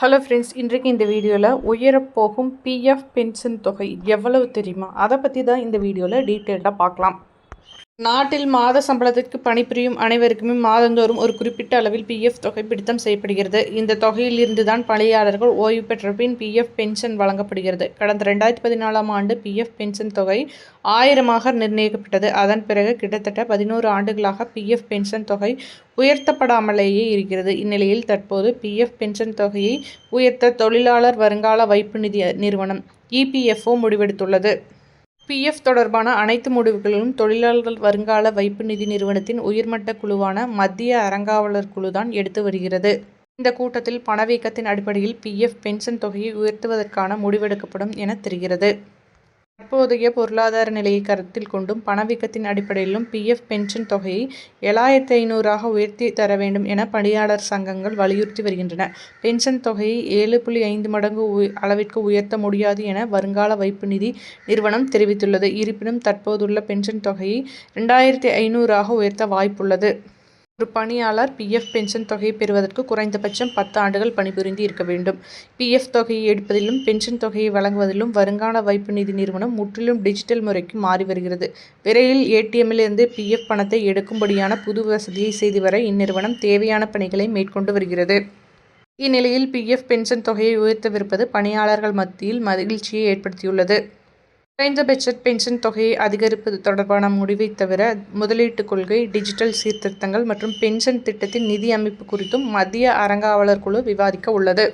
Hello friends இன்றைக்கு இந்த வீடியோவில் உயரப்போகும் பிஎஃப் பென்ஷன் தொகை எவ்வளவு தெரியுமா? அதை பற்றி தான் இந்த வீடியோவில் டீட்டெயில்டாக பார்க்கலாம். நாட்டில் மாத சம்பளத்திற்கு பணிபுரியும் அனைவருக்குமே மாதந்தோறும் ஒரு குறிப்பிட்ட அளவில் பிஎஃப் தொகை பிடித்தம் செய்யப்படுகிறது. இந்த தொகையிலிருந்து தான் பணியாளர்கள் ஓய்வு பெற்ற பின் பிஎஃப் பென்ஷன் வழங்கப்படுகிறது. கடந்த ரெண்டாயிரத்தி பதினாலாம் ஆண்டு பிஎஃப் பென்ஷன் தொகை ஆயிரமாக நிர்ணயிக்கப்பட்டது. அதன் பிறகு கிட்டத்தட்ட பதினோரு ஆண்டுகளாக பிஎஃப் பென்ஷன் தொகை உயர்த்தப்படாமலேயே இருக்கிறது. இந்நிலையில் தற்போது பிஎஃப் பென்ஷன் தொகையை உயர்த்த தொழிலாளர் வருங்கால வைப்பு நிதி நிறுவனம் இபிஎஃப்ஓ முடிவெடுத்துள்ளது. பிஎஃப் தொடர்பான அனைத்து முடிவுகளிலும் தொழிலாளர்கள் வருங்கால வைப்பு நிதி நிறுவனத்தின் உயர்மட்ட குழுவான மத்திய அறங்காவலர் குழுதான் எடுத்து வருகிறது. இந்த கூட்டத்தில் பணவீக்கத்தின் அடிப்படையில் பிஎஃப் பென்ஷன் தொகையை உயர்த்துவதற்கான முடிவெடுக்கப்படும் என தெரிகிறது. தற்போதைய பொருளாதார நிலையை கருத்தில் கொண்டும் பணவீக்கத்தின் அடிப்படையிலும் பிஎஃப் பென்ஷன் தொகையை ஏழாயிரத்தி ஐநூறாக உயர்த்தி தர வேண்டும் என பணியாளர் சங்கங்கள் வலியுறுத்தி வருகின்றன. பென்ஷன் தொகையை ஏழு புள்ளி ஐந்து மடங்கு அளவிற்கு உயர்த்த முடியாது என வருங்கால வைப்பு நிதி நிறுவனம் தெரிவித்துள்ளது. இருப்பினும் தற்போதுள்ள பென்ஷன் தொகையை ரெண்டாயிரத்தி ஐநூறாக உயர்த்த வாய்ப்புள்ளது. ஒரு பணியாளர் பிஎஃப் பென்ஷன் தொகையை பெறுவதற்கு குறைந்தபட்சம் பத்து ஆண்டுகள் பணிபுரிந்து இருக்க வேண்டும். பிஎஃப் தொகையை எடுப்பதிலும் பென்ஷன் தொகையை வழங்குவதிலும் வருங்கால வைப்பு நிதி நிறுவனம் முற்றிலும் டிஜிட்டல் முறைக்கு மாறி வருகிறது. விரைவில் ஏடிஎம்மிலிருந்து பிஎஃப் பணத்தை எடுக்கும்படியான புது வசதியை செய்து வர இந்நிறுவனம் தேவையான பணிகளை மேற்கொண்டு வருகிறது. இந்நிலையில் பிஎஃப் பென்ஷன் தொகையை உயர்த்தவிருப்பது பணியாளர்கள் மத்தியில் மகிழ்ச்சியை ஏற்படுத்தியுள்ளது. குறைந்தபட்ச பென்ஷன் தொகையை அதிகரிப்பது தொடர்பான முடிவை தவிர முதலீட்டுக் கொள்கை டிஜிட்டல் சீர்திருத்தங்கள் மற்றும் பென்ஷன் திட்டத்தின் நிதி அமைப்பு குறித்தும் மத்திய அறங்காவலர் குழு விவாதிக்க உள்ளது.